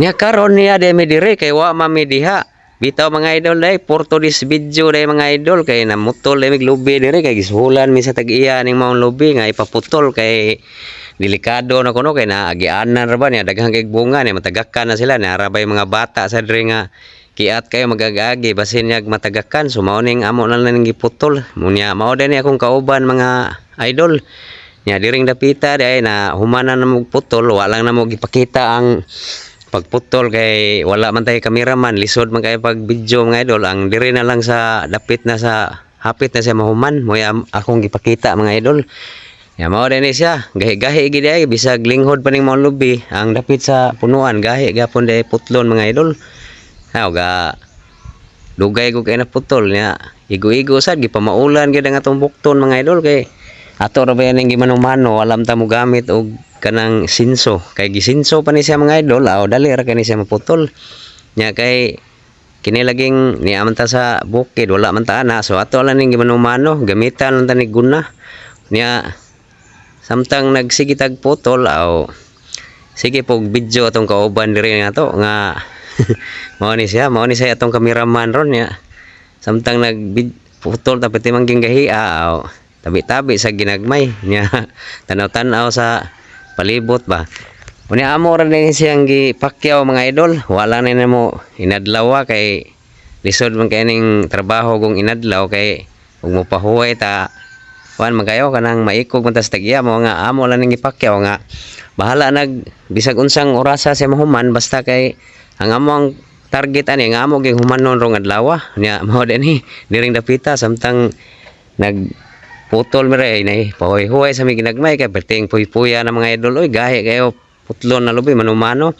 Nya karon niya de mi dire kay wa mami diha. Bitaw mga idol day porto this video day mga idol kay namutol day mig lubi dire kay gisuhulan mi sa tag-iya ning maong lubi nga ipaputol kay delikado na kuno kay naagianan ra ba niya daghang kay bunga niya matagakan na sila niya. Rabay mga bata sa dire nga kiat kayo magagagi basin niya matagakan. So mao ning amo na lang giputol. Mo niya mao din akong kauban mga idol. Nya diring dapita day na humanan na mo putol na mo gipakita ang pagputol kay wala man tayo kameraman lisod man kayo pag video mga idol. Ang diri na lang sa dapit na sa hapit na siya mahuman mo akong gipakita mga idol. Ya mao din siya. Gahi-gahi gid ay bisag linghod pa ning maong lubi ang dapit sa punuan. Gahi gapon day putlon mga idol. Ha ga dugay ko kay na putol niya igo-igo sad gipamaulan gid ang atong bukton mga idol kay ato ra ba yan gimanumano? Alam ta mo gamit og kanang sinso. Kay gisinso pa ni siya mga idol aw dali ra kay ni siya maputol. Nya kay kini laging ni aman ta sa bukid wala man ta ana. So ato lang ning gimanumano gamitan lang ta ni guna. Nya samtang nagsige tag putol aw sige pog video atong kauban diri nga to nga mao ni siya mao ni siya atong kameraman ron nya. Samtang nag putol tapos timangging gahiya aw tabi-tabi sa ginagmay nya. Tanaw-tanaw sa palibot ba? Unya amo ra din siyang gipakyaw mga idol. Wala na nimo inadlaw kay lisod man kay ning trabaho kung inadlaw kay ug mopahuway ta. Kuan magayo kanang maikog man ta sa tagya mo nga amo lang ning gipakyaw nga bahala nag bisag unsang orasa sa mahuman basta kay ang among target ani nga amo gyud humanon rong adlaw nya mao din ni diring dapita samtang nag putol ray nay pahoy-hoy sa mi ginagmay kay perting puy-puya na mga idol. Oy gahi kayo putlon na lubi manumano.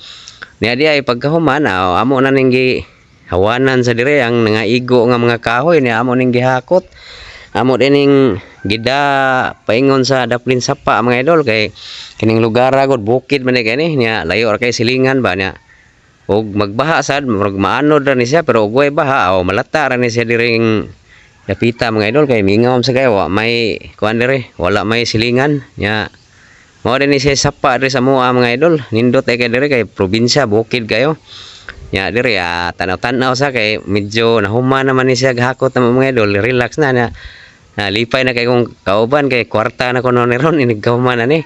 Niya di ay pagkahuman ah, amo na ning hawanan sa dire ang nangaigo nga mga kahoy niya amo ning gihakot amo din ning gida paingon sa daplin sapa mga idol kay kining lugar agod bukid man ni kani niya layo ra kay silingan ba niya. Og magbaha sad murag maanod ra ni siya pero og way baha o malata ra ni siya diring dapita mga idol kay mingawam sa kayo. May kuan dire wala may silingan. Nya mao din siya sapa dire sa mua mga idol. Nindot ay kay dire kay probinsya bukid kayo. Nya dire ah, tanaw-tanaw sa kay medyo nahuma naman ni siya gahakot na mga idol. Relax na na na lipay na kay kung kauban kay kwarta na kuno ni ron inigkauman na ni.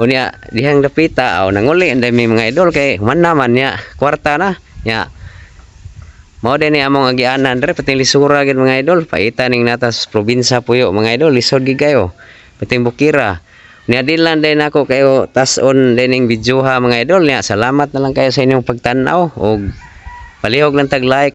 Unya dihang dapita aw nanguli anday may mga idol kay human naman niya kwarta na nya mao din ni among agianan. Dire pating lisura gid mga idol. Paita ning natas probinsya puyo mga idol. Lisod gid kayo. Pating bukira. Nya dilan din ako kayo. Tas on dining video ha mga idol. Nya salamat na lang kayo sa inyong pagtanaw. Og palihog lang tag like